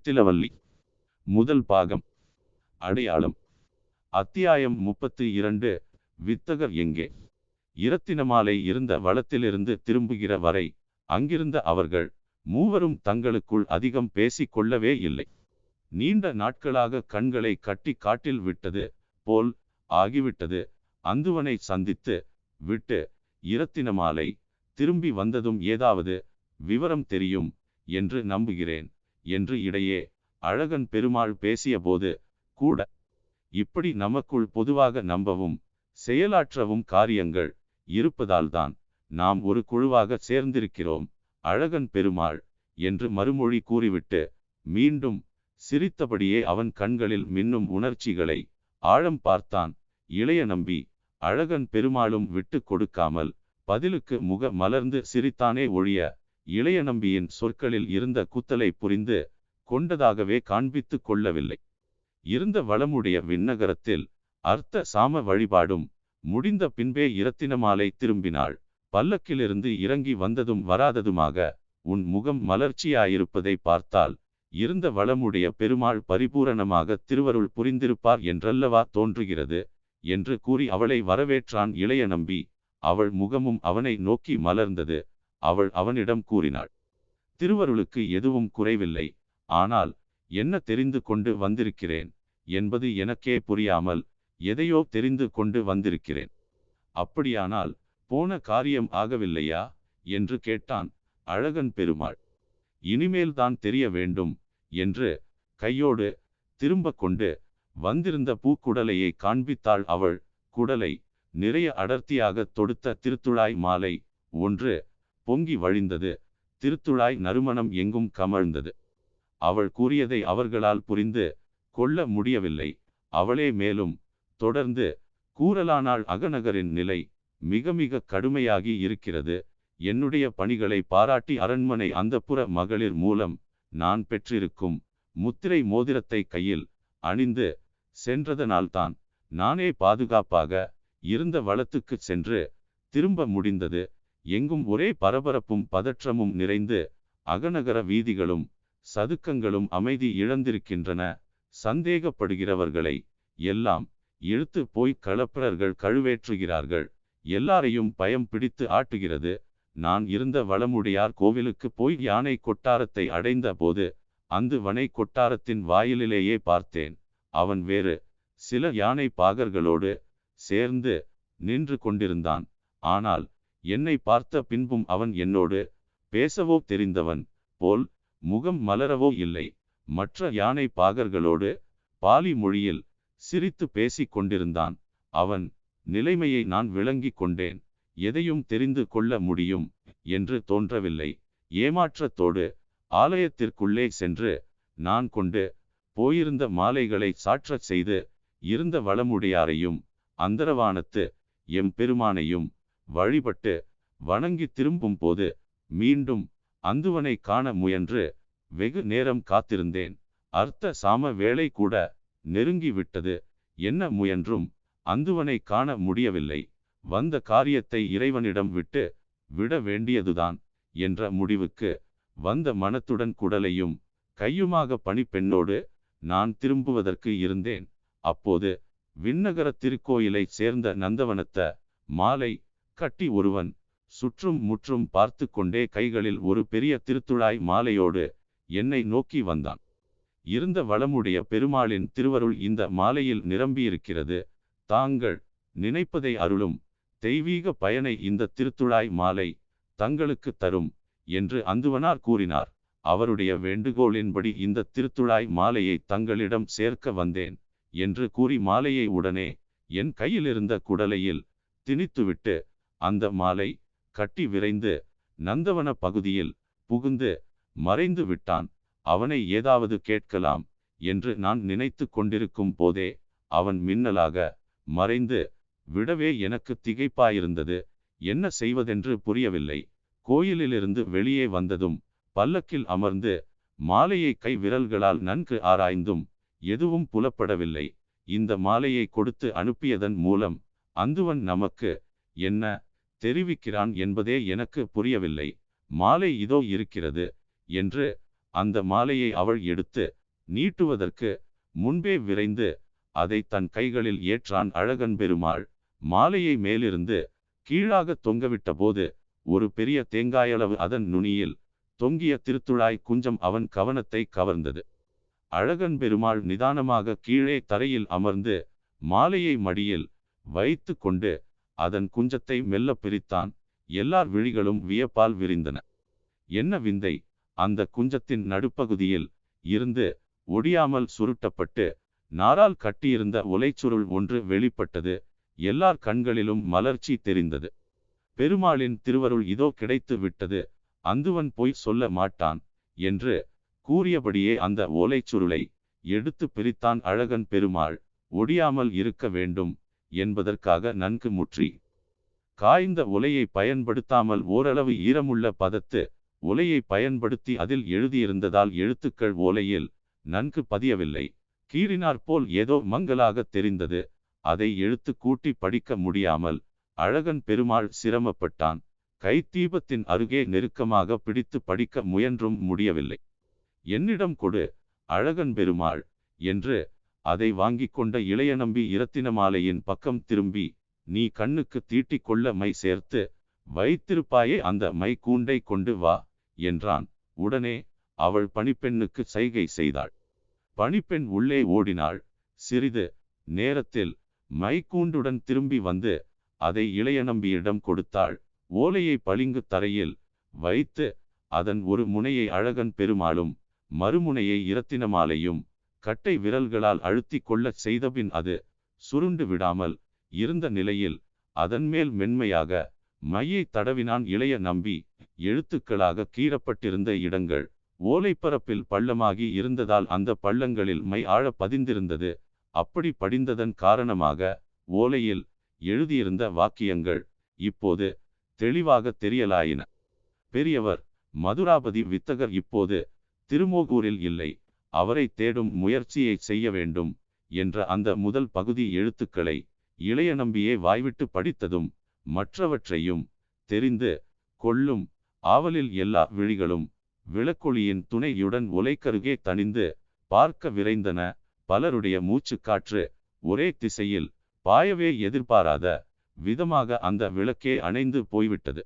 நித்திலவல்லி முதல் பாகம். அடையாளம். அத்தியாயம் முப்பத்து இரண்டு. வித்தகர் எங்கே? இரத்தினமாலை இருந்த வளத்திலிருந்து திரும்புகிற வரை அங்கிருந்த அவர்கள் மூவரும் தங்களுக்குள் அதிகம் பேசிக் கொள்ளவே இல்லை. நீண்ட நாட்களாக கண்களை கட்டி காட்டில் விட்டது போல் ஆகிவிட்டது. அந்துவனை சந்தித்து விட்டு இரத்தினமாலை திரும்பி வந்ததும் ஏதாவது விவரம் தெரியும்? என்று நம்புகிறேன். என்று இடையே அழகன் பெருமாள் பேசியபோது கூட இப்படி நமக்குள் பொதுவாக நம்பவும் செயலாற்றவும் காரியங்கள் இருப்பதால்தான் நாம் ஒரு குழுவாக சேர்ந்திருக்கிறோம் அழகன் பெருமாள் என்று மறுமொழி கூறிவிட்டு மீண்டும் சிரித்தபடியே அவன் கண்களில் மின்னும் உணர்ச்சிகளை ஆழம் பார்த்தான். இளைய நம்பி அழகன் பெருமாளும் விட்டு கொடுக்காமல் பதிலுக்கு முக மலர்ந்து சிரித்தானே ஒழிய இளைய நம்பியின் சொற்களில் இருந்த குத்தலை புரிந்து கொண்டதாகவே காண்பித்து கொள்ளவில்லை. இருந்த வளமுடைய விண்ணகரத்தில் அர்த்த சாம வழிபாடும் முடிந்த பின்பே இரத்தினமாலை திரும்பினாள். பல்லக்கிலிருந்து இறங்கி வந்ததும் வராததுமாக உன் முகம் மலர்ச்சியாயிருப்பதை பார்த்தால் இருந்த வளமுடைய பெருமாள் பரிபூரணமாக திருவருள் புரிந்திருப்பார் என்றல்லவா தோன்றுகிறது என்று கூறி அவளை வரவேற்றான் இளைய நம்பி. அவள் முகமும் அவனை நோக்கி மலர்ந்தது. அவள் அவனிடம் கூறினாள். திருவருளுக்கு எதுவும் குறைவில்லை. ஆனால் என்ன தெரிந்து கொண்டு வந்திருக்கிறேன் என்பது எனக்கே புரியாமல் எதையோ தெரிந்து கொண்டு வந்திருக்கிறேன். அப்படியானால் போன காரியம் ஆகவில்லையா? என்று கேட்டான் அழகன் பெருமாள். இனிமேல் தான் தெரிய வேண்டும் என்று கையோடு திரும்ப கொண்டு வந்திருந்த பூக்குடலையை காண்பித்தாள் அவள். குடலை நிறைய அடர்த்தியாக தொடுத்த திருத்துழாய் மாலை ஒன்று பொங்கி வழிந்தது. திருத்துழாய் நறுமணம் எங்கும் கமழ்ந்தது. அவள் கூறியதை அவர்களால் புரிந்து கொள்ள முடியவில்லை. அவளே மேலும் தொடர்ந்து கூறலானாள் அகநகரின் நிலை மிக மிக கடுமையாகி இருக்கிறது. என்னுடைய பணிகளை பாராட்டி அரண்மனை அந்தப்புற மகளிர் மூலம் நான் பெற்றிருக்கும் முத்திரை மோதிரத்தை கையில் அணிந்து சென்றதனால்தான் நானே பாதுகாப்பாக இருந்த வளத்துக்கு சென்று திரும்ப முடிந்தது. எங்கும் ஒரே பரபரப்பும் பதற்றமும் நிறைந்து அகநகர வீதிகளும் சதுக்கங்களும் அமைதி இழந்திருக்கின்றன. சந்தேகப்படுகிறவர்களை எல்லாம் இழுத்து போய் களப்பிரர்கள் கழுவேற்றுகிறார்கள். எல்லாரையும் பயம் பிடித்து ஆட்டுகிறது. நான் இருந்த வளமுடையார் கோவிலுக்கு போய் யானை கொட்டாரத்தை அடைந்த போது அந்து வனை கொட்டாரத்தின் வாயிலிலேயே பார்த்தேன். அவன் வேறு சில யானை பாகர்களோடு சேர்ந்து நின்று கொண்டிருந்தான். ஆனால் என்னை பார்த்த பின்பும் அவன் என்னோடு பேசவோ தெரிந்தவன் போல் முகம் மலரவோ இல்லை. மற்ற யானை பாகர்களோடு பாலி மொழியில் சிரித்து பேசிக் கொண்டிருந்தான். அவன் நிலைமையை நான் விளங்கிக் கொண்டேன். எதையும் தெரிந்து கொள்ள முடியும் என்று தோன்றவில்லை. ஏமாற்றத்தோடு ஆலயத்திற்குள்ளே சென்று நான் கொண்டு போயிருந்த மாலைகளை சாற்றச் செய்து இருந்த வளமுடையாரையும் அந்தரவானத்து எம்பெருமானையும் வழிபட்டு வணங்கி திரும்பும் போது மீண்டும் அந்துவனை காண முயன்று வெகு நேரம் காத்திருந்தேன். அர்த்த சாம வேளை கூட நெருங்கி விட்டது என்ன முயன்றும் அந்துவனை காண முடியவில்லை. வந்த காரியத்தை இறைவனிடம் விட்டு விட வேண்டியதுதான் என்ற முடிவுக்கு வந்த மனத்துடன் குடலையும் கையுமாக பணிப்பெண்ணோடு நான் திரும்புவதற்கு இருந்தேன். அப்போது விண்ணகர திருக்கோயிலைச் சேர்ந்த நந்தவனத்த மாலை கட்டி ஒருவன் சுற்றும் முற்றும் பார்த்து கொண்டே கைகளில் ஒரு பெரிய திருத்துழாய் மாலையோடு என்னை நோக்கி வந்தான். இருந்த வளமுடைய பெருமாளின் திருவருள் இந்த மாலையில் நிரம்பியிருக்கிறது. தாங்கள் நினைப்பதை அருளும். தெய்வீக பயனை இந்த திருத்துழாய் மாலை தங்களுக்கு தரும் என்று அந்துவனார் கூறினார். அவருடைய வேண்டுகோளின்படி இந்த திருத்துழாய் மாலையை தங்களிடம் சேர்க்க வந்தேன் என்று கூறி மாலையை உடனே என் கையிலிருந்த குடலையில் திணித்துவிட்டு அந்த மாலை கட்டி விரைந்து நந்தவன பகுதியில் புகுந்து மறைந்து விட்டான். அவனை ஏதாவது கேட்கலாம் என்று நான் நினைத்து கொண்டிருக்கும் போதே அவன் மின்னலாக மறைந்து விடவே எனக்கு திகைப்பாயிருந்தது. என்ன செய்வதென்று புரியவில்லை. கோயிலிலிருந்து வெளியே வந்ததும் பல்லக்கில் அமர்ந்து மாலையை கை விரல்களால் நன்கு ஆராய்ந்தும் எதுவும் புலப்படவில்லை. இந்த மாலையை கொடுத்து அனுப்பியதன் மூலம் அந்துவன் நமக்கு என்ன தெரிவிக்கிறான் என்பதே எனக்கு புரியவில்லை. மாலை இதோ இருக்கிறது என்று அந்த மாலையை அவள் எடுத்து நீட்டுவதற்கு முன்பே விரைந்து அதை தன் கைகளில் ஏற்றான். அழகன் பெருமாள் மாலையை மேலிருந்து கீழாக தொங்கவிட்ட போது ஒரு பெரிய தேங்காயளவு அதன் நுனியில் தொங்கிய திருத்துழாய் குஞ்சம் அவன் கவனத்தை கவர்ந்தது. அழகன் பெருமாள் நிதானமாக கீழே தரையில் அமர்ந்து மாலையை மடியில் வைத்து கொண்டு அதன் குஞ்சத்தை மெல்ல பிரித்தான். எல்லார் விழிகளும் வியப்பால் விரிந்தன. என்ன விந்தை? அந்த குஞ்சத்தின் நடுப்பகுதியில் இருந்து ஒடியாமல் சுருட்டப்பட்டு நாரால் கட்டியிருந்த உலைச்சுருள் ஒன்று வெளிப்பட்டது. எல்லார் கண்களிலும் மலர்ச்சி தெரிந்தது. பெருமாளின் திருவருள் இதோ கிடைத்து விட்டது. அந்துவன் போய் சொல்ல மாட்டான் என்று கூறியபடியே அந்த ஓலைச்சுருளை எடுத்து பிரித்தான் அழகன் பெருமாள். ஒடியாமல் இருக்க வேண்டும். என்பதற்காக நன்கு முற்றி. காய்ந்த ஒலையை பயன்படுத்தாமல் ஓரளவு ஈரமுள்ள பதத்து ஒலையை பயன்படுத்தி அதில் எழுதியிருந்ததால் எழுத்துக்கள் ஓலையில் நன்கு பதியவில்லை. கீறினாற்போல் ஏதோ மங்கலாக தெரிந்தது. அதை எழுத்து கூட்டி படிக்க முடியாமல் அழகன் பெருமாள் சிரமப்பட்டான். கைத்தீபத்தின் அருகே நெருக்கமாக பிடித்து படிக்க முயன்றும் முடியவில்லை. என்னிடம் கொடு அழகன் பெருமாள் என்று அதை வாங்கி கொண்ட இளைய நம்பி இரத்தினமாலையின் பக்கம் திரும்பி நீ கண்ணுக்கு தீட்டிக் கொள்ள மை சேர்த்து வைத்திருப்பாயே அந்த மை கூண்டை கொண்டு வா என்றான். உடனே அவள் பணிப்பெண்ணுக்கு சைகை செய்தாள். பணிப்பெண் உள்ளே ஓடினாள். சிறிது நேரத்தில் மைக்கூண்டுடன் திரும்பி வந்து அதை இளைய நம்பியிடம் கொடுத்தாள். ஓலையை பளிங்கு தரையில் வைத்து அதன் ஒரு முனையை அழகன் பெருமாளும் மறுமுனையை இரத்தினமாலையும் கட்டை விரல்களால் அழுத்தி கொள்ளச் செய்தபின் அது சுருண்டு விடாமல் இருந்த நிலையில் அதன் மேல் மென்மையாக மையை தடவினான் இளைய நம்பி. எழுத்துக்களாக கீறப்பட்டிருந்த இடங்கள் ஓலைப்பரப்பில் பள்ளமாகி இருந்ததால் அந்த பள்ளங்களில் மை ஆழ பதிந்திருந்தது. அப்படி படிந்ததன் காரணமாக ஓலையில் எழுதியிருந்த வாக்கியங்கள் இப்போது தெளிவாக தெரியலாயின. பெரியவர் மதுராபதி வித்தகர் இப்போது திருமோகூரில் இல்லை. அவரை தேடும் முயற்சியை செய்ய வேண்டும் என்ற அந்த முதல் பகுதி எழுத்துக்களை இளைய நம்பியே வாய்விட்டு படித்ததும் மற்றவற்றையும் தெரிந்து கொள்ளும் ஆவலில் எல்லா விழிகளும் விளக்கொளியின் துணையுடன் உலைக்கருகே தணிந்து பார்க்க விரைந்தன. பலருடைய மூச்சு காற்று ஒரே திசையில் பாயவே எதிர்பாராத விதமாக அந்த விளக்கே அணைந்து போய்விட்டது.